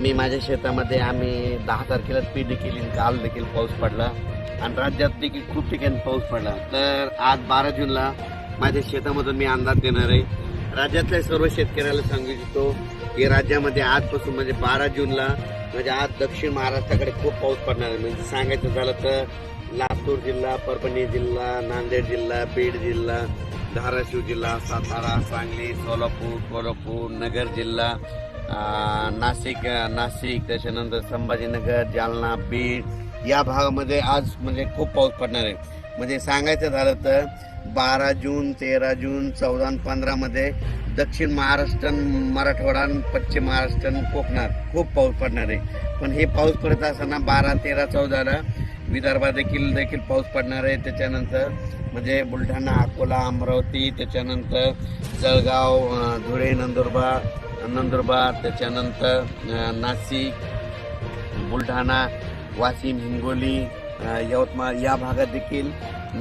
मी माझ्या शेतामध्ये आम्ही दहा तारखेला पेरणी केली काल देखील पाऊस पडला. आणि राज्यात देखील खूप ठिकाणी पाऊस पडला. तर आज बारा जूनला माझ्या शेतामधून मी अंदाज देणार आहे. राज्यातल्या सर्व शेतकऱ्याला सांगू इच्छितो की राज्यामध्ये आजपासून म्हणजे बारा जूनला म्हणजे आज दक्षिण महाराष्ट्राकडे खूप पाऊस पडणार आहे. म्हणजे सांगायचं झालं तर लातूर जिल्हा परभणी जिल्हा नांदेड जिल्हा बीड जिल्हा धाराशिव जिल्हा सातारा सांगली सोलापूर कोल्हापूर नगर जिल्हा नाशिक नाशिक त्याच्यानंतर संभाजीनगर जालना बीड या भागामध्ये आज म्हणजे खूप पाऊस पडणार आहे. म्हणजे सांगायचं झालं तर बारा जून तेरा जून चौदा आणि पंधरामध्ये दक्षिण महाराष्ट्र मराठवाडा पश्चिम महाराष्ट्र कोकणात खूप पाऊस पडणार आहे. पण हे पाऊस पडत असताना बारा तेरा चौदाला विदर्भात देखील देखील पाऊस पडणार आहे. त्याच्यानंतर म्हणजे बुलढाणा अकोला अमरावती त्याच्यानंतर जळगाव धुळे नंदुरबार नंदुरबार त्याच्यानंतर नाशिक बुलढाणा वाशिम हिंगोली यवतमाळ या भागात देखील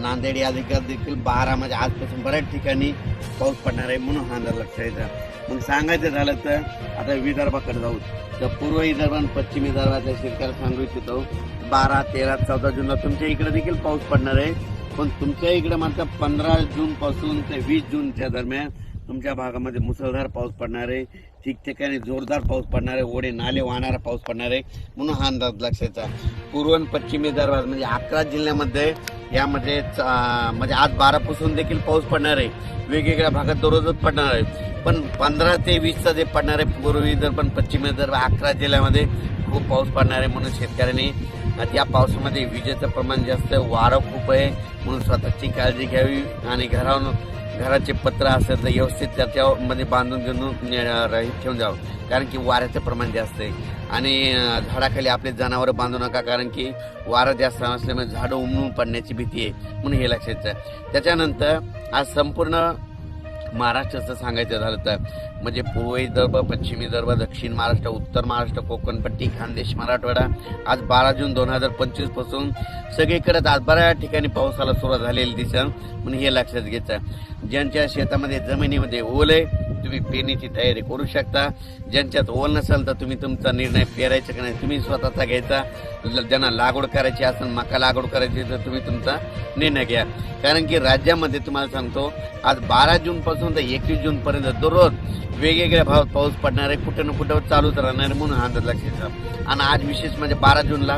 नांदेड या भागात देखील बारा म्हणजे आजपासून बऱ्याच ठिकाणी पाऊस पडणार आहे म्हणून हा अंदाज लक्षात येतं मग सांगायचं झालं तर आता विदर्भाकडे जाऊ. तर पूर्व विदर्भ आणि पश्चिम विदर्भातल्या शेतकऱ्याला सांगू इच्छितो बारा तेरा चौदा जूनला तुमच्या इकडे देखील पाऊस पडणार आहे. पण तुमच्या इकडे मात्र पंधरा जून पासून ते वीस जूनच्या दरम्यान तुमच्या भागामध्ये मुसळधार पाऊस पडणार आहे. ठिकठिकाणी जोरदार पाऊस पडणार आहे. ओढे नाले वाहणारा पाऊस पडणार आहे. म्हणून हा अंदाज लक्षाचा पूर्व आणि पश्चिम विदर्भात म्हणजे अकरा जिल्ह्यामध्ये यामध्ये म्हणजे आज बारा पासून देखील पाऊस पडणार आहे. वेगवेगळ्या भागात दररोजच पडणार आहे. पण पंधरा ते वीसचा जे पडणार आहे पूर्व विदर्भ आणि पश्चिम विदर्भ अकरा जिल्ह्यामध्ये खूप पाऊस पडणार आहे म्हणून शेतकऱ्यांनी त्या पावसामध्ये विजेचं प्रमाण जास्त वारं खूप आहे म्हणून स्वतःची काळजी घ्यावी आणि घरावरून घराचे पत्र असेल तर व्यवस्थित त्याच्यामध्ये बांधून घेऊन अं, ठेवून जावं कारण की वाऱ्याचं प्रमाण जास्त आहे. आणि झाडाखाली आपले जनावरं बांधू नका कारण की वारा जास्त असल्यामुळे झाडं उमळून पडण्याची भीती आहे म्हणून हे लक्षात त्याच्यानंतर आज संपूर्ण महाराष्ट्राचं सांगायचं झालं तर म्हणजे पूर्व विदर्भ पश्चिम विदर्भ दक्षिण महाराष्ट्र उत्तर महाराष्ट्र कोकणपट्टी खानदेश मराठवाडा. आज बारा जून दोन हजार पंचवीसपासून सगळीकडे आज बऱ्याच ठिकाणी पावसाला सुरुवात झालेली दिसन म्हणून हे लक्षात घ्यायचं ज्यांच्या शेतामध्ये जमिनीमध्ये ओल आहे तुम्ही पेरणीची तयारी करू शकता. ज्यांच्यात ओल नसेल तर तुम्ही तुमचा निर्णय पेरायचा की नाही तुम्ही स्वतःचा घ्यायचा. ज्यांना लागवड करायची असेल मका लागवड करायची तर तुम्ही तुमचा निर्णय घ्या. कारण की राज्यामध्ये तुम्हाला सांगतो आज बारा जून पासून तर एकवीस जून पर्यंत दररोज वेगवेगळ्या भागात पाऊस पडणार आहे कुठं ना कुठं चालूच राहणार आहे म्हणून हा अंदाज लक्षात आणि आज विशेष म्हणजे बारा जूनला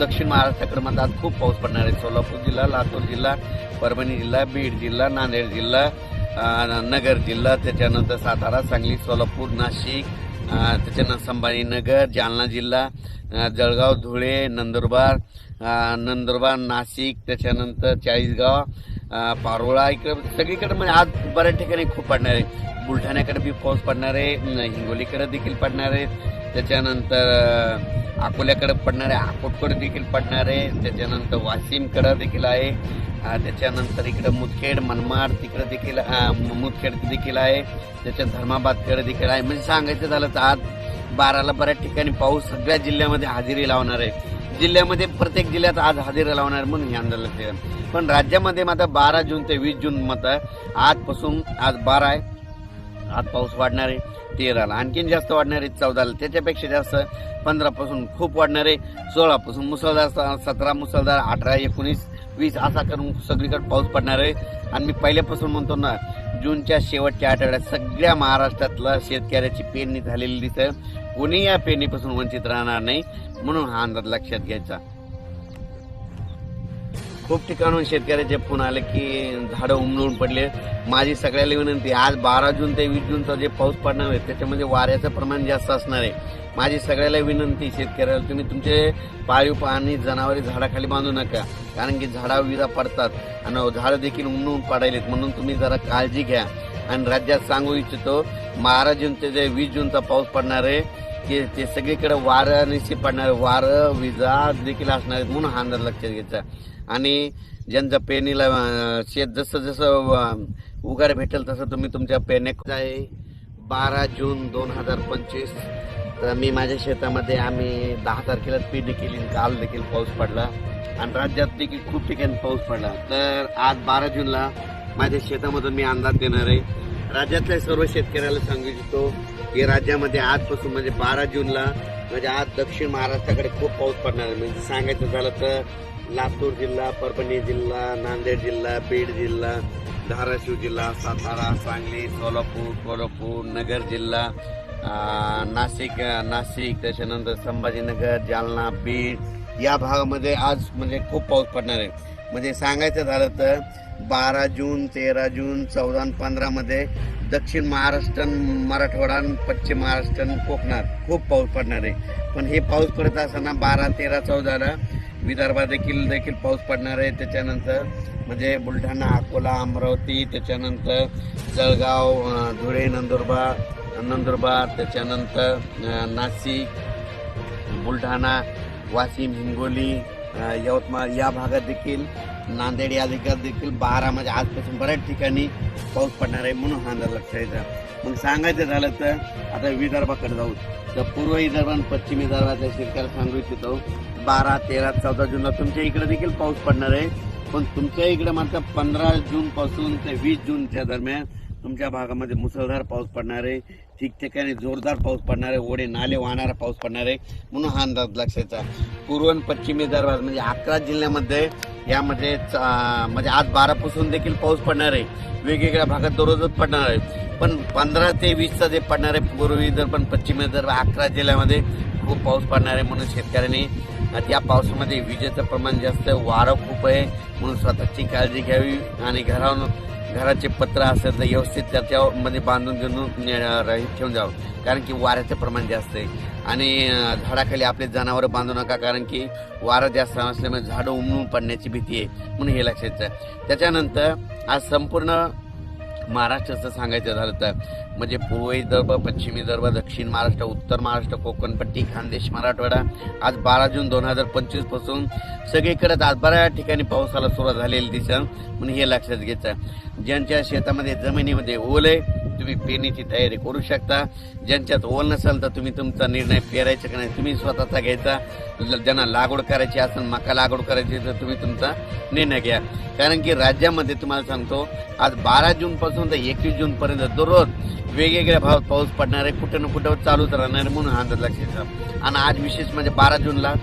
दक्षिण महाराष्ट्राकडे म्हणजे आज खूप पाऊस पडणार आहे. सोलापूर जिल्हा लातूर जिल्हा परभणी जिल्हा बीड जिल्हा नांदेड जिल्हा नगर जिल्हा त्याच्यानंतर सातारा सांगली सोलापूर नाशिक त्याच्यानंतर संभाजीनगर जालना जिल्हा जळगाव धुळे नंदुरबार नंदुरबार नाशिक त्याच्यानंतर चाळीसगाव पारोळा इकडे सगळीकडे म्हणजे आज बऱ्याच ठिकाणी खूप पडणार आहे. बुलढाण्याकडे बी पाऊस पडणार आहे हिंगोलीकडे देखील पडणार आहे. त्याच्यानंतर अकोल्याकडे पडणार आहे अकोटकडे देखील पडणार आहे. त्याच्यानंतर वाशिमकडे देखील आहे. त्याच्यानंतर इकडे मुदखेड मनमाड तिकडे देखील मुदखेड देखील आहे. त्याच्यात धर्माबादकडे देखील आहे. म्हणजे सांगायचं झालं तर आज बाराला बऱ्याच ठिकाणी पाऊस सगळ्या जिल्ह्यामध्ये हजेरी लावणार आहे. जिल्ह्यामध्ये प्रत्येक जिल्ह्यात आज हजेरी लावणार म्हणून हे अंदाज लक्षात पण राज्यामध्ये मात्र बारा जून ते वीस जून मत आजपासून आज बारा आहे. आज पाऊस वाढणार आहे तेराला. आणखीन जास्त वाढणार आहे चौदाला. त्याच्यापेक्षा जास्त पंधरापासून खूप वाढणार आहे सोळापासून मुसळधार सतरा मुसळधार अठरा एकोणीस वीस असा करून सगळीकडे पाऊस पडणार आहे. आणि मी पहिल्यापासून म्हणतो ना जूनच्या शेवटच्या आठवड्यात सगळ्या महाराष्ट्रातला शेतकऱ्याची पेरणी झालेली दिसत. कोणी या पेरणीपासून वंचित राहणार नाही म्हणून हा अंदाज लक्षात घ्यायचा. खूप ठिकाणून शेतकऱ्याचे फोन आले की झाडं उमलून पडले. माझी सगळ्याला विनंती आज बारा जून ते वीस जूनचा जे पाऊस पडणार आहे त्याच्यामध्ये वाऱ्याचं प्रमाण जास्त असणार आहे. माझी सगळ्याला विनंती शेतकऱ्याला तुम्ही तुमचे पाळीव पाणी जनावरे झाडाखाली बांधू नका कारण की झाडा विजा पडतात. आणि झाडं देखील उमलून पडायलेत म्हणून तुम्ही जरा काळजी घ्या. आणि राज्यात सांगू इच्छितो बारा जून ते जे वीस जूनचा पाऊस पडणार आहे की ते सगळीकडे वारं निश्चित पडणार वारं विजा देखील असणार आहेत म्हणून हा अंदाज लक्षात घ्यायचा. आणि ज्यांचं पेरणीला शेत जसं जसं उगार भेटेल तसं तुम्ही तुमच्या पेरण्या आहे बारा जून दोन हजार पंचवीस. तर मी माझ्या शेतामध्ये आम्ही दहा तारखेला पेरणी केली काल देखील पाऊस पडला. आणि राज्यात देखील खूप ठिकाणी पाऊस पडला. तर आज बारा जूनला माझ्या शेतामधून मी अंदाज देणार आहे. राज्यातल्या सर्व शेतकऱ्याला सांगू इच्छितो की राज्यामध्ये आजपासून म्हणजे बारा जूनला म्हणजे आज दक्षिण महाराष्ट्राकडे खूप पाऊस पडणार आहे. म्हणजे सांगायचं झालं तर लातूर जिल्हा परभणी जिल्हा नांदेड जिल्हा बीड जिल्हा धाराशिव जिल्हा सातारा सांगली सोलापूर कोल्हापूर नगर जिल्हा नाशिक नाशिक त्याच्यानंतर संभाजीनगर जालना बीड या भागामध्ये आज म्हणजे खूप पाऊस पडणार आहे. म्हणजे सांगायचं झालं तर बारा जून तेरा जून चौदा आणि पंधरामध्ये दक्षिण महाराष्ट्र मराठवाडा पश्चिम महाराष्ट्र कोकणात खूप पाऊस पडणार आहे. पण हे पाऊस पडत असताना बारा तेरा चौदाला विदर्भात देखील देखील पाऊस पडणार आहे. त्याच्यानंतर म्हणजे बुलढाणा अकोला अमरावती त्याच्यानंतर जळगाव धुळे नंदुरबार नंदुरबार त्याच्यानंतर नाशिक बुलढाणा वाशिम हिंगोली यवतमाळ या भागात देखील नांदेड या ठिकाणी देखील बारा म्हणजे आजपासून बऱ्याच ठिकाणी पाऊस पडणार आहे म्हणून हा अंदाज लक्षात येतं. मग सांगायचं झालं तर आता विदर्भाकडे जाऊ. तर पूर्व विदर्भ आणि पश्चिम विदर्भाच्या शेतकऱ्याला सांगू इच्छितो बारा तेरा चौदा जूनला तुमच्या इकडे देखील पाऊस पडणार आहे. पण तुमच्या इकडे मात्र पंधरा जून पासून ते वीस जूनच्या दरम्यान तुमच्या भागामध्ये मुसळधार पाऊस पडणार आहे. ठिकठिकाणी जोरदार पाऊस पडणार आहे. ओढे नाले वाहणारा पाऊस पडणार आहे. म्हणून हा अंदाज लक्षाचा पूर्व आणि पश्चिम विदर्भात म्हणजे अकरा जिल्ह्यामध्ये यामध्ये म्हणजे आज बारापासून देखील पाऊस पडणार आहे. वेगवेगळ्या भागात दररोजच पडणार आहे. पण पंधरा ते वीसचा जे पडणार आहे पूर्व विदर्भ पण पश्चिम विदर्भ अकरा जिल्ह्यामध्ये खूप पाऊस पडणार आहे म्हणून शेतकऱ्यांनी या पावसामध्ये विजेचं प्रमाण जास्त आहे. वारं खूप आहे. म्हणून स्वतःची काळजी घ्यावी आणि घरावर घराचे पत्र असेल तर व्यवस्थित त्याच्यामध्ये बांधून घेऊन ठेवून जावं कारण की वाऱ्याचं प्रमाण जास्त आहे. आणि झाडाखाली आपले जनावरं बांधू नका कारण की वारं जास्त असल्यामुळे झाडं उमळून पडण्याची भीती आहे. म्हणून हे लक्षात त्याच्यानंतर आज संपूर्ण महाराष्ट्राचं सांगायचं झालं तर म्हणजे पूर्व विदर्भ पश्चिम विदर्भ दक्षिण महाराष्ट्र उत्तर महाराष्ट्र कोकणपट्टी खानदेश मराठवाडा आज बारा जून दोन हजार पंचवीसपासून सगळीकडेच आज बऱ्याच ठिकाणी पावसाला सुरुवात झालेली दिसेल म्हणून हे लक्षात घ्यायचं ज्यांच्या शेतामध्ये जमिनीमध्ये ओले तुम्ही पेरणीची तयारी करू शकता. ज्यांच्यात ओल नसेल तर तुम्ही तुमचा निर्णय पेरायचा का नाही तुम्ही स्वतःचा घ्यायचा. ज्यांना लागवड करायची असेल मका लागवड करायची तर तुम्ही तुमचा निर्णय घ्या. कारण की राज्यामध्ये तुम्हाला सांगतो आज बारा जून पासून तर एकवीस जून पर्यंत दररोज वेगवेगळ्या भावात पाऊस पडणार आहे. कुठं ना कुठं चालूच राहणार आहे म्हणून हा अंदाज लक्षात आणि आज विशेष म्हणजे बारा जूनला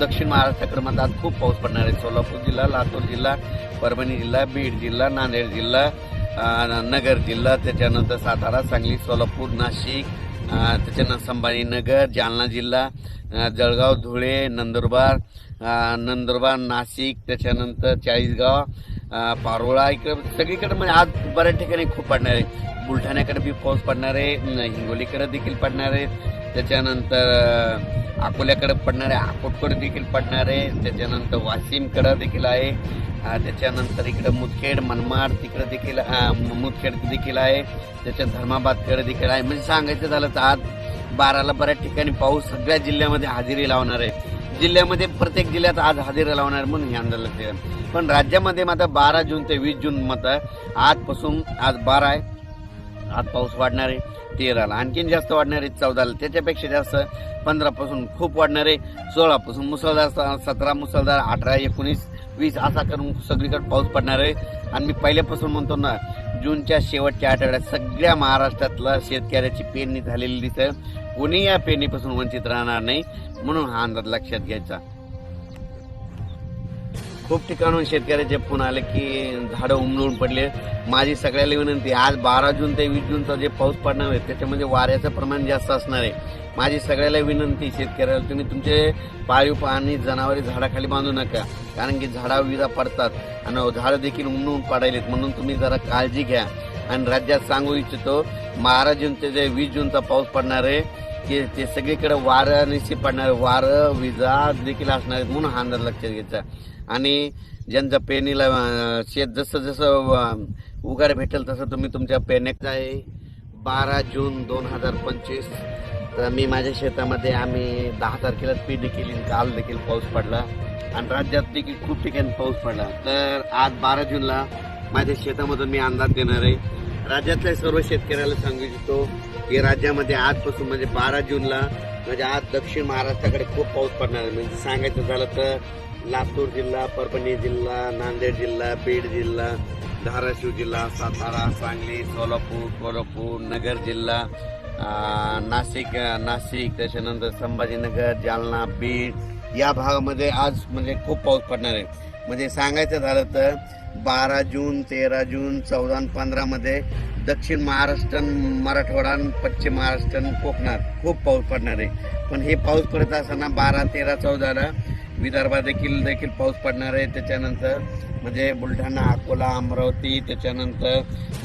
दक्षिण महाराष्ट्राकडे मध्ये आज खूप पाऊस पडणार आहे. सोलापूर जिल्हा लातूर जिल्हा परभणी जिल्हा बीड जिल्हा नांदेड जिल्हा नगर जिल्हा त्याच्यानंतर सातारा सांगली सोलापूर नाशिक त्याच्यानंतर संभाजीनगर जालना जिल्हा जळगाव धुळे नंदुरबार नंदुरबार नाशिक त्याच्यानंतर चाळीसगाव पारोळा इकडे सगळीकडे म्हणजे आज बऱ्याच ठिकाणी खूप पडणार आहे. बुलढाण्याकडे बी पाऊस पडणार आहे हिंगोलीकडे देखील पडणार आहे. त्याच्यानंतर अकोल्याकडे पडणार आहे अकोटकडे देखील पडणार आहे. त्याच्यानंतर वाशिमकडे देखील आहे. त्याच्यानंतर इकडे मुदखेड मनमाड तिकडे देखील मुदखेड देखील आहे. त्याच्या धर्माबादकडे देखील आहे. म्हणजे सांगायचं झालं तर आज बाराला बऱ्याच ठिकाणी पाऊस सगळ्या जिल्ह्यामध्ये हजेरी लावणार आहे. जिल्ह्यामध्ये प्रत्येक जिल्ह्यात आज हजेरी लावणार म्हणून हे अंदाज लक्षात पण राज्यामध्ये मात्र बारा जून ते वीस जून मत आजपासून आज बारा आहे. आज पाऊस वाढणार आहे तेराला. आणखीन जास्त वाढणार आहे चौदाला. त्याच्यापेक्षा जास्त पंधरापासून खूप वाढणार आहे सोळापासून मुसळधार सतरा मुसळधार अठरा एकोणीस वीस असा करून सगळीकडे पाऊस पडणार आहे. आणि मी पहिल्यापासून म्हणतो ना जूनच्या शेवटच्या आठवड्यात सगळ्या महाराष्ट्रातला शेतकऱ्याची पेरणी झालेली दिसत. कोणी या पेरणीपासून वंचित राहणार नाही म्हणून हा अंदाज लक्षात घ्यायचा. खूप ठिकाणून शेतकऱ्याचे फोन आले की झाडं उमलून पडले. माझी सगळ्याला विनंती आज बारा जून ते वीस जूनचा जे पाऊस पडणार आहे त्याच्यामध्ये वाऱ्याचं प्रमाण जास्त असणार आहे. माझी सगळ्याला विनंती शेतकऱ्याला तुम्ही तुमचे पाळीव पाणी जनावरे झाडाखाली बांधू नका कारण की झाडा विजा पडतात. आणि झाडं देखील उमलून पडायलेत म्हणून तुम्ही जरा काळजी घ्या. आणि राज्यात सांगू इच्छितो बारा जूनचे जे वीस जूनचा पाऊस पडणार आहे की ते सगळीकडे वारं निश्चित पडणार वारं विजा देखील असणार आहेत म्हणून हा अंदाज लक्षात घ्यायचा. आणि ज्यांचं पेरणीला शेत जसं जसं उगार भेटेल तसं तुम्ही तुमच्या पेरण्यात आहे बारा जून दोन हजार पंचवीस. तर मी माझ्या शेतामध्ये आम्ही दहा तारखेला पेरणी केली काल देखील पाऊस पडला. आणि राज्यात देखील खूप ठिकाणी पाऊस पडला. तर आज बारा जूनला माझ्या शेतामधून मी अंदाज देणार आहे. राज्यातल्या सर्व शेतकऱ्याला सांगू इच्छितो हे राज्यामध्ये आजपासून म्हणजे बारा जूनला म्हणजे आज दक्षिण महाराष्ट्राकडे खूप पाऊस पडणार आहे. म्हणजे सांगायचं झालं तर लातूर जिल्हा परभणी जिल्हा नांदेड जिल्हा बीड जिल्हा धाराशिव जिल्हा सातारा सांगली सोलापूर कोल्हापूर नगर जिल्हा नाशिक नाशिक त्याच्यानंतर संभाजीनगर जालना बीड या भागामध्ये आज म्हणजे खूप पाऊस पडणार आहे. म्हणजे सांगायचं झालं तर बारा जून तेरा जून चौदा पंधरामध्ये दक्षिण महाराष्ट्र मराठवाडा पश्चिम महाराष्ट्र कोकणात खूप पाऊस पडणार आहे. पण हे पाऊस पडत असताना बारा तेरा चौदाला विदर्भात देखील देखील पाऊस पडणार आहे. त्याच्यानंतर म्हणजे बुलढाणा अकोला अमरावती त्याच्यानंतर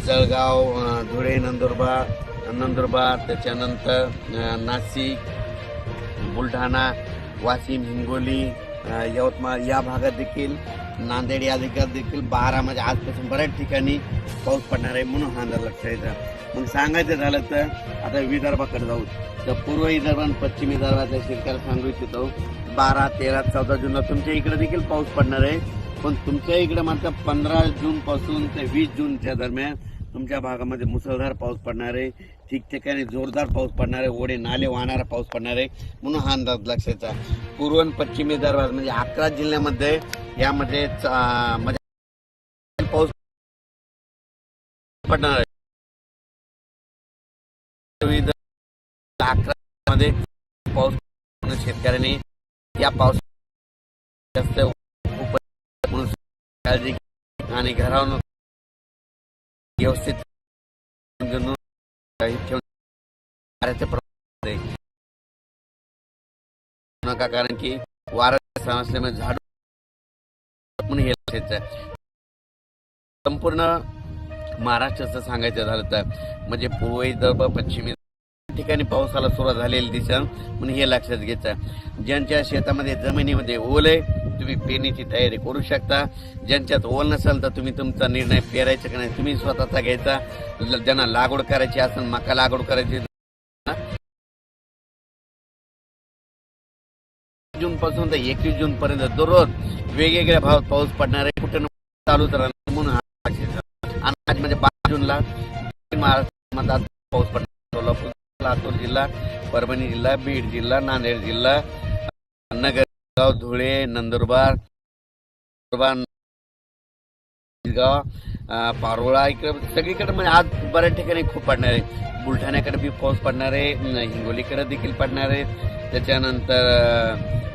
जळगाव धुळे नंदुरबार नंदुरबार त्याच्यानंतर नाशिक बुलढाणा वाशिम हिंगोली यवतमाळ या भागात देखील नांदेड या ठिकाणी देखील बारा म्हणजे आजपासून बऱ्याच ठिकाणी पाऊस पडणार आहे म्हणून हा अंदाज लक्षात येतं. मग सांगायचं झालं तर आता विदर्भाकडे जाऊ. तर पूर्व विदर्भ आणि पश्चिम विदर्भातल्या शेतकऱ्याला सांगू इच्छितो बारा तेरा चौदा जूनला तुमच्या इकडे देखील पाऊस पडणार आहे. पण तुमच्या इकडे मात्र पंधरा जून पासून ते वीस जूनच्या दरम्यान तुमच्या भागामध्ये मुसळधार पाऊस पडणार आहे. ठिकठिकाणी जोरदार पाऊस पडणार आहे. ओढे नाले वाहणारा पाऊस पडणार आहे. म्हणून हा अंदाज लक्षाचा पूर्व आणि पश्चिम विदर्भात म्हणजे अकरा जिल्ह्यामध्ये यामध्ये पाऊस पडणार आहे. अकरा मध्ये पाऊस शेतकऱ्यांनी या पाऊस जास्त म्हणून काळजी आणि घरावर व्यवस्थित नका कारण की वारा असल्यामुळे झाड हे संपूर्ण महाराष्ट्राचं सांगायचं झालं तर म्हणजे पूर्वी विदर्भ पश्चिम ठिकाणी पावसाला सुरुवात झालेली दिसा म्हणून हे लक्षात घ्यायचं ज्यांच्या शेतामध्ये जमिनीमध्ये ओल आहे तुम्ही पेरणीची तयारी करू शकता. ज्यांच्यात ओल नसेल तर तुम्ही तुमचा निर्णय पेरायचा का नाही तुम्ही स्वतःचा घ्यायचा. ज्यांना लागवड करायची असेल मका लागवड करायची जून पासून तर एकवीस जून पर्यंत दररोज वेगवेगळ्या भावात पाऊस पडणार आहे. कुठे चालूच राहणार म्हणून हा आणि आज म्हणजे पाच जूनला दक्षिण महाराष्ट्रामध्ये पाऊस पडणार सोलापूर लातूर जिल्हा परभणी जिल्हा बीड जिल्हा नांदेड जिल्हा नगरगाव धुळे नंदुरबार पारोळा इकडे सगळीकडे म्हणजे आज बऱ्याच ठिकाणी खूप पडणार आहे. बुलढाण्याकडे बी पाऊस पडणार आहे हिंगोलीकडे देखील पडणार आहे त्याच्यानंतर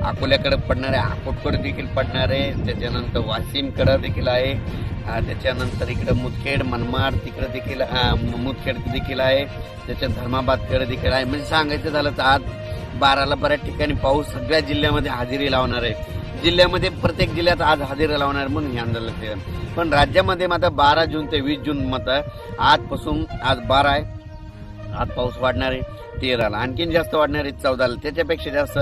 अकोल्याकडे पडणार आहे अकोटकडे देखील पडणार आहे त्याच्यानंतर वाशिमकडे देखील आहे. त्याच्यानंतर इकडं मुदखेड मनमाड तिकडे देखील मुदखेड देखील आहे. त्याच्या धर्माबादकडे देखील आहे. म्हणजे सांगायचं झालं तर आज बाराला बऱ्याच ठिकाणी पाऊस सगळ्या जिल्ह्यामध्ये हजेरी लावणार आहे. जिल्ह्यामध्ये प्रत्येक जिल्ह्यात आज हजेरी लावणार आहे म्हणून हे अंदाज लक्षात पण राज्यामध्ये मात्र बारा जून ते वीस जून मात्र आजपासून आज बारा आहे. आज पाऊस वाढणार आहे तेराला. आणखीन जास्त वाढणार आहे चौदाला. त्याच्यापेक्षा जास्त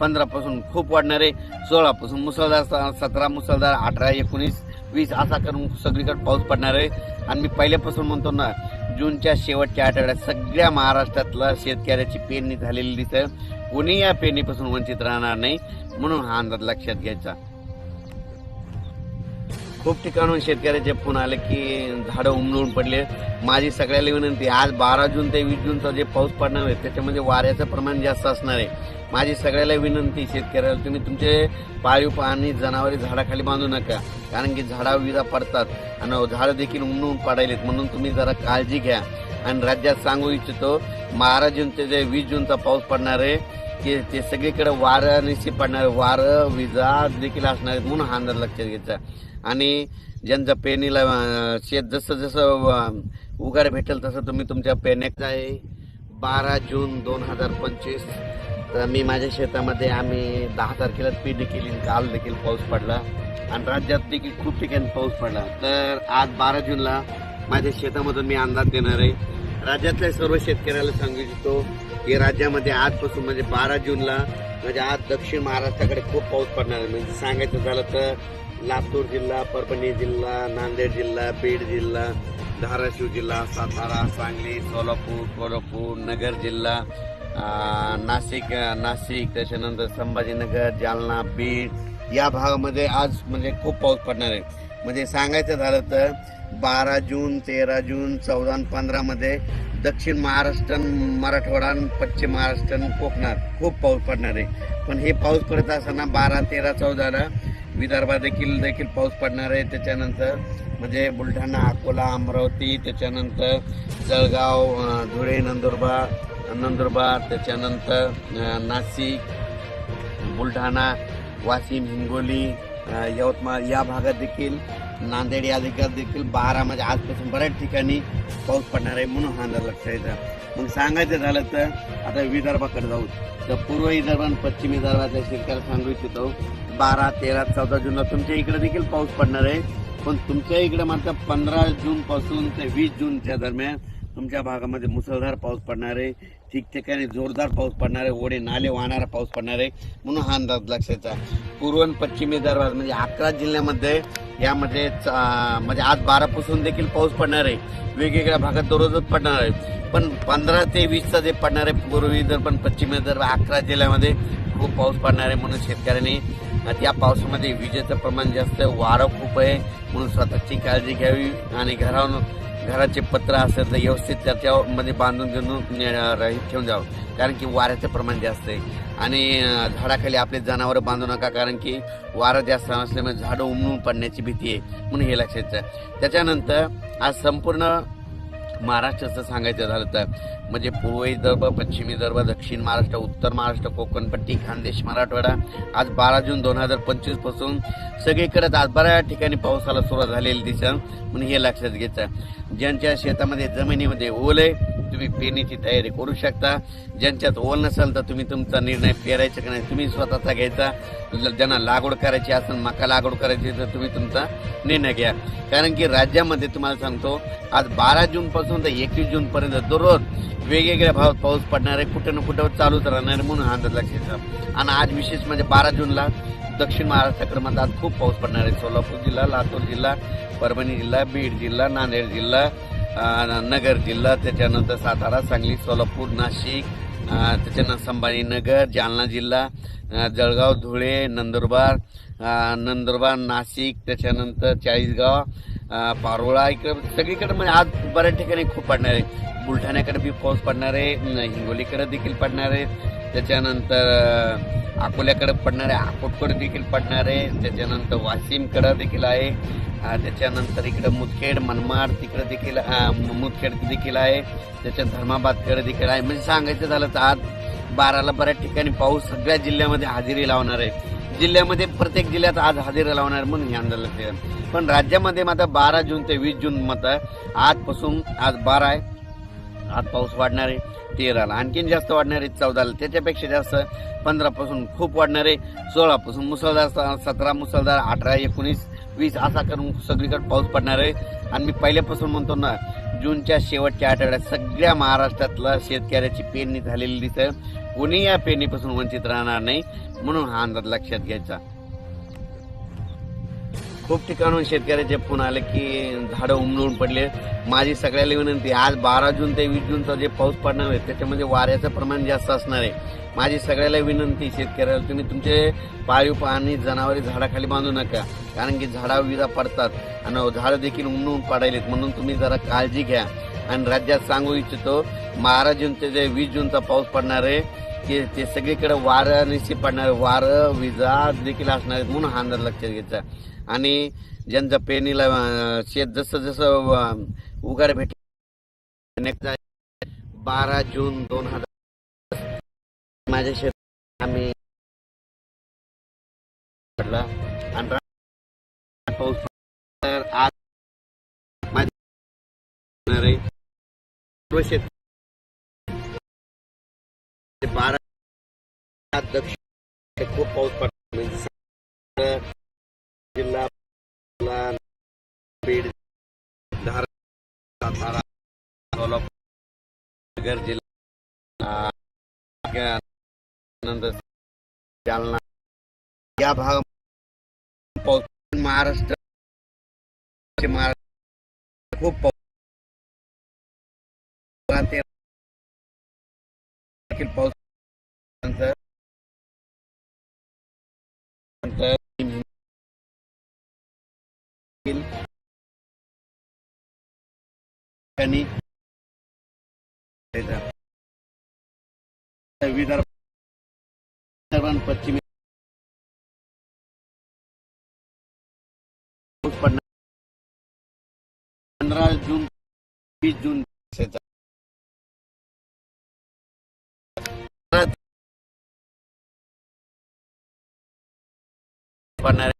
पंधरा पासून खूप वाढणार आहे सोळा पासून मुसळधार सतरा मुसळधार अठरा एकोणीस वीस असा करून सगळीकडे पाऊस पडणार आहे. आणि मी पहिल्यापासून म्हणतो ना जूनच्या शेवटच्या आठवड्यात सगळ्या महाराष्ट्रातला शेतकऱ्याची पेरणी झालेली दिसत. कोणी या पेरणीपासून वंचित राहणार नाही म्हणून हा अंदाज लक्षात घ्यायचा. खूप ठिकाणून शेतकऱ्याचे फोन आले की झाडं उमलून पडले. माझी सगळ्याला विनंती आज बारा जून ते वीस जूनचा जे पाऊस पडणार आहे त्याच्यामध्ये वाऱ्याचं प्रमाण जास्त असणार आहे. माझी सगळ्याला विनंती शेतकऱ्याला तुम्ही तुमचे पाळीव पाणी जनावरे झाडाखाली बांधू नका. कारण की झाडा विजा पडतात आणि झाडं देखील उमलून पडायलेत. म्हणून तुम्ही जरा काळजी घ्या. आणि राज्यात सांगू इच्छितो बारा जून ते जे वीस जूनचा पाऊस पडणार आहे की ते सगळीकडे वारं निश्चित पडणार आहे. वारं विजा देखील असणार आहेत म्हणून हा अंदाज लक्षात घ्यायचा. आणि ज्यांचं पेरणीला शेत जसं जसं उगार भेटेल तसं तुम्ही तुमच्या पेरण्यात आहे. बारा जून दोन हजार पंचवीस. तर मी माझ्या शेतामध्ये आम्ही दहा तारखेला पेनी केली काल देखील पाऊस पडला. आणि राज्यात देखील खूप ठिकाणी पाऊस पडला. तर आज बारा जूनला माझ्या शेतामधून मी अंदाज देणार आहे. राज्यातल्या सर्व शेतकऱ्याला सांगू इच्छितो की राज्यामध्ये आजपासून म्हणजे बारा जूनला म्हणजे आज दक्षिण महाराष्ट्राकडे खूप पाऊस पडणार आहे. म्हणजे सांगायचं झालं तर लातूर जिल्हा परभणी जिल्हा नांदेड जिल्हा बीड जिल्हा धाराशिव जिल्हा सातारा सांगली सोलापूर कोल्हापूर नगर जिल्हा नाशिक नाशिक त्याच्यानंतर संभाजीनगर जालना बीड या भागामध्ये आज म्हणजे खूप पाऊस पडणार आहे. म्हणजे सांगायचं झालं तर बारा जून तेरा जून चौदा आणि पंधरामध्ये दक्षिण महाराष्ट्र मराठवाडा पश्चिम महाराष्ट्र कोकणात खूप पाऊस पडणार आहे. पण हे पाऊस पडत असताना बारा तेरा चौदाला विदर्भात देखील देखील पाऊस पडणार आहे. त्याच्यानंतर म्हणजे बुलढाणा अकोला अमरावती त्याच्यानंतर जळगाव धुळे नंदुरबार नंदुरबार त्याच्यानंतर नाशिक बुलढाणा वाशिम हिंगोली यवतमाळ या भागात देखील नांदेड या भागात देखील बारा म्हणजे आजपासून बऱ्याच ठिकाणी पाऊस पडणार आहे म्हणून हा अंदाज लक्षात येतं. मग सांगायचं झालं तर आता विदर्भाकडे जाऊ तर पूर्व विदर्भ आणि पश्चिम विदर्भातल्या शेतकऱ्याला सांगू इच्छितो बारा तेरा चौदा जूनला तुमच्या इकडे देखील पाऊस पडणार आहे. पण तुमच्या इकडे मात्र पंधरा जून पासून ते वीस जूनच्या दरम्यान तुमच्या भागामध्ये मुसळधार पाऊस पडणार आहे. ठिकठिकाणी जोरदार पाऊस पडणार आहे. ओढे नाले वाहणारा पाऊस पडणार आहे. म्हणून हा अंदाज लक्षाचा पूर्व आणि पश्चिम विदर्भात म्हणजे अकरा जिल्ह्यामध्ये यामध्ये म्हणजे आज बारापासून देखील पाऊस पडणार आहे. वेगवेगळ्या भागात दररोजच पडणार आहे. पण पंधरा ते वीसचा जे पडणार आहे पूर्व विदर्भ पण पश्चिम विदर्भ अकरा जिल्ह्यामध्ये खूप पाऊस पडणार आहे म्हणून शेतकऱ्यांनी त्या पावसामध्ये विजेचं प्रमाण जास्त आहे वारं खूप आहे म्हणून स्वतःची काळजी घ्यावी आणि घरावरून घराचे पत्र असेल तर व्यवस्थित त्याच्यामध्ये बांधून घेऊन ठेवून जावं कारण की वाऱ्याचं प्रमाण जास्त आहे. आणि झाडाखाली आपले जनावरं बांधू नका कारण की वारं जास्त असल्यामुळे झाडं उमळून पडण्याची भीती आहे म्हणून हे लक्षात त्याच्यानंतर आज संपूर्ण महाराष्ट्राचं सांगायचं झालं तर म्हणजे पूर्व विदर्भ पश्चिम विदर्भ दक्षिण महाराष्ट्र उत्तर महाराष्ट्र कोकणपट्टी खानदेश मराठवाडा. आज बारा जून दोन हजार पंचवीसपासून सगळीकडे आज बऱ्याच ठिकाणी पावसाला सुरुवात झालेली दिसत म्हणून हे लक्षात घ्यायचं ज्यांच्या शेतामध्ये जमिनीमध्ये ओल आहे तुम्ही पेरणीची तयारी करू शकता. ज्यांच्यात ओल नसेल तर तुम्ही तुमचा निर्णय पेरायचा का नाही तुम्ही स्वतःचा घ्यायचा. ज्यांना लागवड करायची असेल मका लागवड करायची तर तुम्ही तुमचा निर्णय घ्या. कारण की राज्यामध्ये तुम्हाला सांगतो आज बारा जून पासून तर एकवीस जून पर्यंत दररोज वेगवेगळ्या भावात पाऊस पडणार आहे. कुठं ना कुठं चालूच राहणार आहे म्हणून हा अंदाज लक्षात आणि आज विशेष म्हणजे बारा जूनला दक्षिण महाराष्ट्राकडे आज खूप पाऊस पडणार आहे. सोलापूर जिल्हा लातूर जिल्हा परभणी जिल्हा बीड जिल्हा नांदेड जिल्हा नगर जिल्हा त्याच्यानंतर सातारा सांगली सोलापूर नाशिक त्याच्यानंतर संभाजीनगर जालना जिल्हा जळगाव धुळे नंदुरबार नंदुरबार नाशिक त्याच्यानंतर चाळीसगाव पारोळा इकडं सगळीकडे म्हणजे आज बऱ्याच ठिकाणी खूप पडणार. आहे बुलढाण्याकडे बी पाऊस पडणार आहे हिंगोलीकडे देखील पडणार आहे त्याच्यानंतर अकोल्याकडे पडणार आहे अकोटकडे देखील पडणार आहे त्याच्यानंतर वाशिमकडे देखील आहे त्याच्यानंतर इकडे मुदखेड मनमाड तिकडे देखील मुदखेड देखील आहे त्याच्यात धर्माबादकडे देखील आहे. म्हणजे सांगायचं झालं तर आज बाराला बऱ्याच ठिकाणी पाऊस सगळ्या जिल्ह्यामध्ये हजेरी लावणार आहे. जिल्ह्यामध्ये प्रत्येक जिल्ह्यात आज हजेरी लावणार म्हणून हे झालं ते पण राज्यामध्ये मात्र बारा जून ते वीस जून मात्र आजपासून आज बारा आहे. आज पाऊस वाढणार आहे तेराला. आणखीन जास्त वाढणार आहे चौदाला. त्याच्यापेक्षा जास्त पंधरा पासून खूप वाढणार आहे सोळा पासून मुसळधार सतरा मुसळधार अठरा एकोणीस वीस असा करून सगळीकडे पाऊस पडणार आहे. आणि मी पहिल्यापासून म्हणतो ना जूनच्या शेवटच्या आठवड्यात सगळ्या महाराष्ट्रातला शेतकऱ्याची पेरणी झालेली दिसत. कोणी या पेरणीपासून वंचित राहणार नाही म्हणून हा अंदाज लक्षात घ्यायचा. खूप ठिकाणून शेतकऱ्याचे फोन आले की झाडं उमलून पडले. माझी सगळ्याला विनंती आज बारा जून ते वीस जूनचा जे पाऊस पडणार आहे त्याच्यामध्ये वाऱ्याचं प्रमाण जास्त असणार आहे. माझी सगळ्याला विनंती शेतकऱ्याला तुम्ही तुमचे पाळीव पाणी जनावरे झाडाखाली बांधू नका कारण की झाडा विजा पडतात आणि झाडं देखील उमलून पडायलेत. म्हणून तुम्ही जरा काळजी घ्या. आणि राज्यात सांगू इच्छितो बारा जून ते जे वीस जूनचा पाऊस पडणार आहे ते ते सगळीकडे वारं निश्चित पडणार आहे. वारं विजा देखील असणार आहेत म्हणून हा अंदाज लक्षात घ्यायचा. आणि ज्यांचा पेरणीला शेत जसं जसं उगार भेट बारा जून दोन हजार माझ्या शेत आम्ही आणि पाऊस तर आज सर्व शेत बारा दक्षिण खूप पाऊस पडला. म्हणजे जिल्हा बीड धाराशिव सातारा सोलापूर जिल्हा अं, जालना. या भाग पाऊस महाराष्ट्र महाराष्ट्र खूप पाऊस. पाऊस नंतर त्यांनी विदर्भ पश्चिम पंधरा जून वीस जून पडणार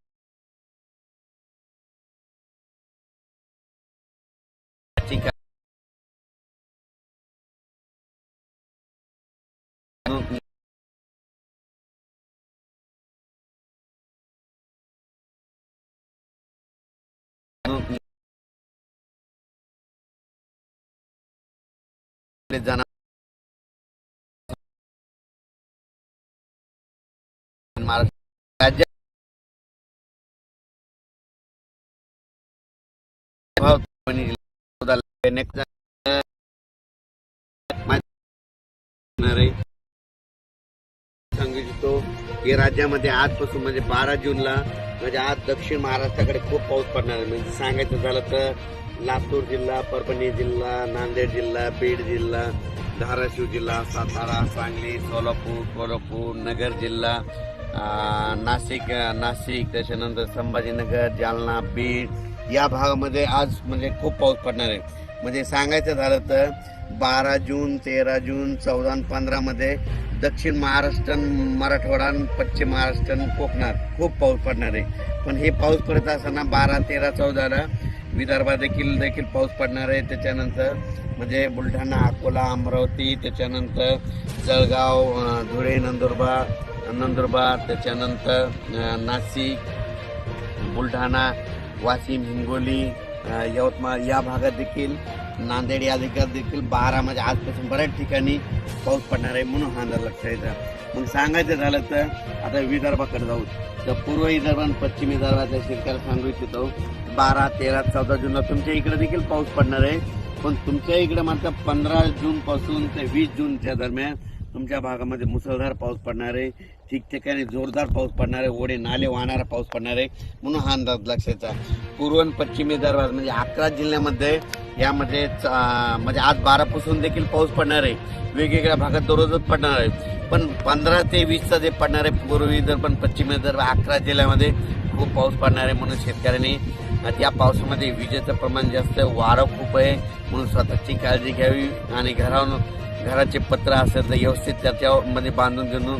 आहे. सांगू इच्छितो की राज्यामध्ये आजपासून म्हणजे बारा जूनला म्हणजे आज दक्षिण महाराष्ट्राकडे खूप पाऊस पडणार आहे म्हणजे सांगायचं झालं तर लातूर जिल्हा परभणी जिल्हा नांदेड जिल्हा बीड जिल्हा धाराशिव जिल्हा सातारा सांगली सोलापूर कोल्हापूर नगर जिल्हा नाशिक नाशिक त्याच्यानंतर संभाजीनगर जालना बीड या भागामध्ये आज म्हणजे खूप पाऊस पडणार आहे. म्हणजे सांगायचं झालं तर बारा जून तेरा जून चौदा आणि पंधरामध्ये दक्षिण महाराष्ट्र मराठवाडा पश्चिम महाराष्ट्र कोकणात खूप पाऊस पडणार आहे. पण हे पाऊस पडत असताना बारा तेरा चौदाला विदर्भात देखील देखील पाऊस पडणार आहे. त्याच्यानंतर म्हणजे बुलढाणा अकोला अमरावती त्याच्यानंतर जळगाव धुळे नंदुरबार नंदुरबार त्याच्यानंतर नाशिक बुलढाणा वाशिम हिंगोली यवतमाळ या भागात देखील नांदेड या भागात देखील बारा म्हणजे आजपासून बऱ्याच ठिकाणी पाऊस पडणार आहे म्हणून हा अंदाज लक्षात येतं. मग सांगायचं झालं तर आता विदर्भाकडे जाऊ. तर पूर्व विदर्भ आणि पश्चिम विदर्भातल्या शेतकऱ्याला सांगू इच्छितो बारा तेरा चौदा जूनला तुमच्या इकडे देखील पाऊस पडणार आहे. पण तुमच्या इकडे मात्र पंधरा जून पासून ते वीस जूनच्या दरम्यान तुमच्या भागामध्ये मुसळधार पाऊस पडणार आहे. ठिकठिकाणी जोरदार पाऊस पडणार आहे. ओढे नाले वाहणारा पाऊस पडणार आहे. म्हणून हा अंदाज लक्षाचा पूर्व आणि दरबार म्हणजे अकरा जिल्ह्यामध्ये यामध्ये म्हणजे आज बारा पासून देखील पाऊस पडणार आहे. वेगवेगळ्या भागात दररोजच पडणार आहे. पण पंधरा ते वीसचा जे पडणार आहे पूर्व विदर्भ पण पश्चिम विदर्भ अकरा जिल्ह्यामध्ये खूप पाऊस पडणार आहे म्हणून शेतकऱ्यांनी या पावसामध्ये विजेचं प्रमाण जास्त आहे, वारं खूप आहे. म्हणून स्वतःची काळजी घ्यावी आणि घरावर घराचे पत्र असेल तर व्यवस्थित त्याच्यामध्ये बांधून घेऊन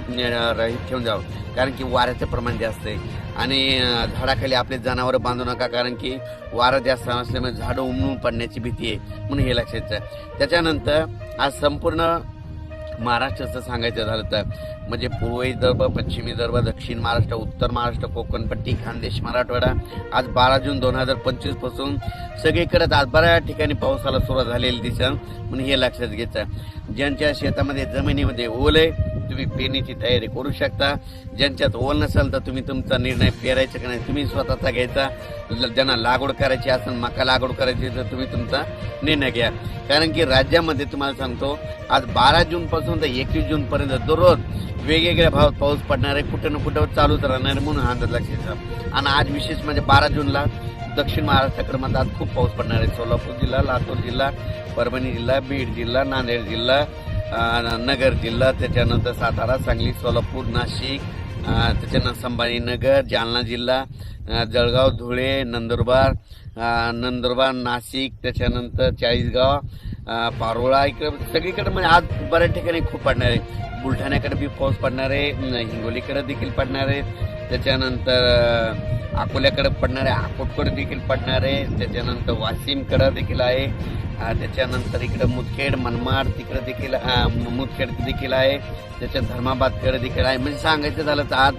ठेवून जावं कारण की वाऱ्याचं प्रमाण जास्त आहे. आणि झाडाखाली आपले जनावरं बांधू नका कारण की वारं जास्त असल्यामुळे झाडं उमळून पडण्याची भीती आहे. म्हणून हे लक्षात त्याच्यानंतर आज संपूर्ण महाराष्ट्राचं सांगायचं झालं तर म्हणजे पूर्व विदर्भ पश्चिम विदर्भ दक्षिण महाराष्ट्र उत्तर महाराष्ट्र कोकणपट्टी खानदेश मराठवाडा. आज बारा जून दोन हजार पंचवीसपासून सगळीकडे आज बऱ्याच ठिकाणी पावसाला सुरुवात झालेली दिसत म्हणून हे लक्षात घ्यायचं ज्यांच्या शेतामध्ये जमिनीमध्ये ओल आहे तुम्ही पेरणीची तयारी करू शकता. ज्यांच्यात ओल नसेल तर तुम्ही तुमचा निर्णय पेरायचा का नाही तुम्ही स्वतःचा घ्यायचा. ज्यांना लागवड करायची असेल मका लागवड करायची तर तुम्ही तुमचा निर्णय घ्या. कारण की राज्यामध्ये तुम्हाला सांगतो आज बारा जून पासून तर एकवीस जून पर्यंत दररोज वेगवेगळ्या भावात पाऊस पडणार आहे. कुठं ना कुठं चालूच राहणार म्हणून हा अंदाज लक्षात आणि आज विशेष म्हणजे बारा जूनला दक्षिण महाराष्ट्राकडे मात्र आज खूप पाऊस पडणार आहे. सोलापूर जिल्हा लातूर जिल्हा परभणी जिल्हा बीड जिल्हा नांदेड जिल्हा नगर जिल्हा त्याच्यानंतर सातारा सांगली सोलापूर नाशिक त्याच्यानंतर संभाजीनगर जालना जिल्हा जळगाव धुळे नंदुरबार नंदुरबार नाशिक त्याच्यानंतर चाळीसगाव पारोळा इकडे सगळीकडे म्हणजे आज बऱ्याच ठिकाणी खूप पडणार. आहे बुलढाण्याकडे बी पाऊस पडणार आहे हिंगोलीकडे देखील पडणार आहे त्याच्यानंतर अकोल्याकडे पडणार आहे अकोटकडे देखील पडणार आहे त्याच्यानंतर वाशिमकडे देखील आहे. त्याच्यानंतर इकडं मुदखेड मनमाड तिकडे देखील मुदखेड देखील आहे. त्याच्यात धर्माबादकडे देखील आहे. म्हणजे सांगायचं झालं तर आज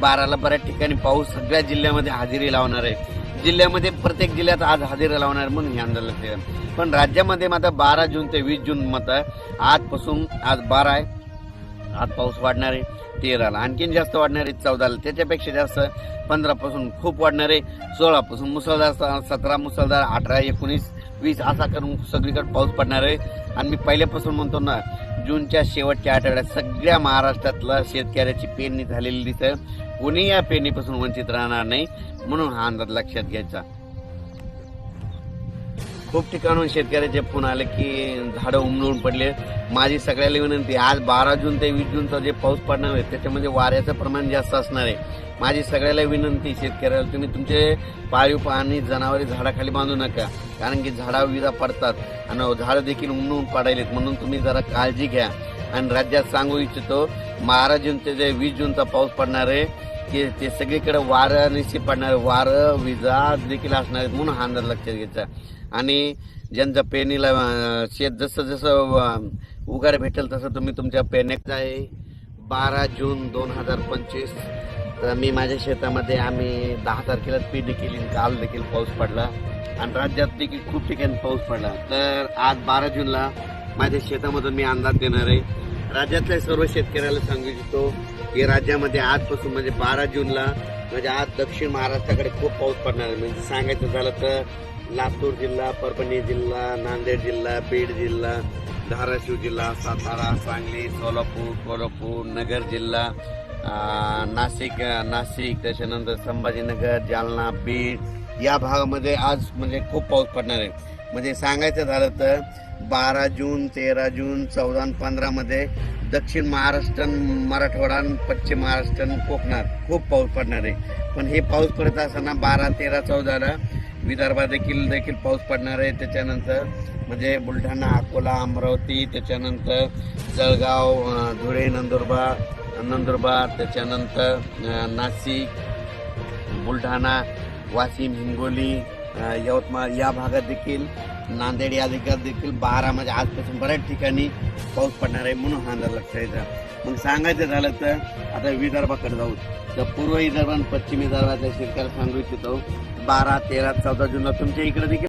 बाराला बऱ्याच ठिकाणी पाऊस सगळ्या जिल्ह्यामध्ये हजेरी लावणार आहे. जिल्ह्यामध्ये प्रत्येक जिल्ह्यात आज हजेरी लावणार म्हणून हे अंदाज लक्षात पण राज्यामध्ये मात्र बारा जून ते वीस जून मत आजपासून आज बारा आहे. आज पाऊस वाढणार आहे तेराला. आणखीन जास्त वाढणार आहे चौदाला. त्याच्यापेक्षा जास्त पंधरापासून खूप वाढणार आहे सोळापासून मुसळधार सतरा मुसळधार अठरा एकोणीस वीस असा करून सगळीकडे पाऊस पडणार आहे. आणि मी पहिल्यापासून म्हणतो ना जूनच्या शेवटच्या आठवड्यात सगळ्या महाराष्ट्रातला शेतकऱ्याची पेरणी झालेली दिसत. कोणी या पेरणीपासून वंचित राहणार नाही म्हणून हा अंदाज लक्षात घ्यायचा. खूप ठिकाणून शेतकऱ्याचे फोन आले की झाडं उमलून पडले. माझी सगळ्याला विनंती आज बारा जून ते वीस जूनचा जे पाऊस पडणार आहे त्याच्यामध्ये वाऱ्याचं प्रमाण जास्त असणार आहे. माझी सगळ्याला विनंती शेतकऱ्याला तुम्ही तुमचे पाळीव पाणी जनावरे झाडाखाली बांधू नका. कारण की झाडा विजा पडतात आणि झाडं देखील उमलून पडायलेत. म्हणून तुम्ही जरा काळजी घ्या. आणि राज्यात सांगू इच्छितो बारा जून ते जे वीस जूनचा पाऊस पडणार आहे ते ते सगळीकडे वारं निश्चित पडणार आहे. वारं विजा देखील असणार आहेत म्हणून हा अंदाज लक्षात घ्यायचा. आणि ज्यांचा पेरणीला शेत जसं जसं उगार भेटेल तसं तुम्ही तुमच्या पेरण्यात आहे. बारा जून दोन हजार पंचवीस. तर मी माझ्या शेतामध्ये आम्ही दहा तारखेला पेरणी केली काल देखील पाऊस पडला. आणि राज्यात देखील खूप ठिकाणी पाऊस पडला. तर आज बारा जूनला माझ्या शेतामधून मी अंदाज देणार आहे. राज्यातल्या सर्व शेतकऱ्याला सांगू इच्छितो की राज्यामध्ये आजपासून म्हणजे बारा जूनला म्हणजे आज दक्षिण महाराष्ट्राकडे खूप पाऊस पडणार आहे. म्हणजे सांगायचं झालं तर लातूर जिल्हा परभणी जिल्हा नांदेड जिल्हा बीड जिल्हा धाराशिव जिल्हा सातारा सांगली सोलापूर कोल्हापूर नगर जिल्हा नाशिक नाशिक त्याच्यानंतर संभाजीनगर जालना बीड या भागामध्ये आज म्हणजे खूप पाऊस पडणार आहे. म्हणजे सांगायचं झालं तर बारा जून तेरा जून चौदा आणि पंधरामध्ये दक्षिण महाराष्ट्र मराठवाडा पश्चिम महाराष्ट्र कोकणात खूप पाऊस पडणार आहे. पण हे पाऊस पडत असताना बारा तेरा चौदाला विदर्भात देखील देखील पाऊस पडणार आहे. त्याच्यानंतर म्हणजे बुलढाणा अकोला अमरावती त्याच्यानंतर जळगाव धुळे नंदुरबार नंदुरबार त्याच्यानंतर नाशिक बुलढाणा वाशिम हिंगोली यवतमाळ या भागात देखील नांदेड या भागात देखील बारा म्हणजे आजपासून बऱ्याच ठिकाणी पाऊस पडणार आहे म्हणून हा अंदाज लक्षात यायचा मग सांगायचं झालं तर आता विदर्भाकडे जाऊ तर पूर्व विदर्भ आणि पश्चिम विदर्भातल्या शेतकऱ्याला सांगू इच्छितो बारा तेरा चौदा जूनला तुमच्या इकडे देखील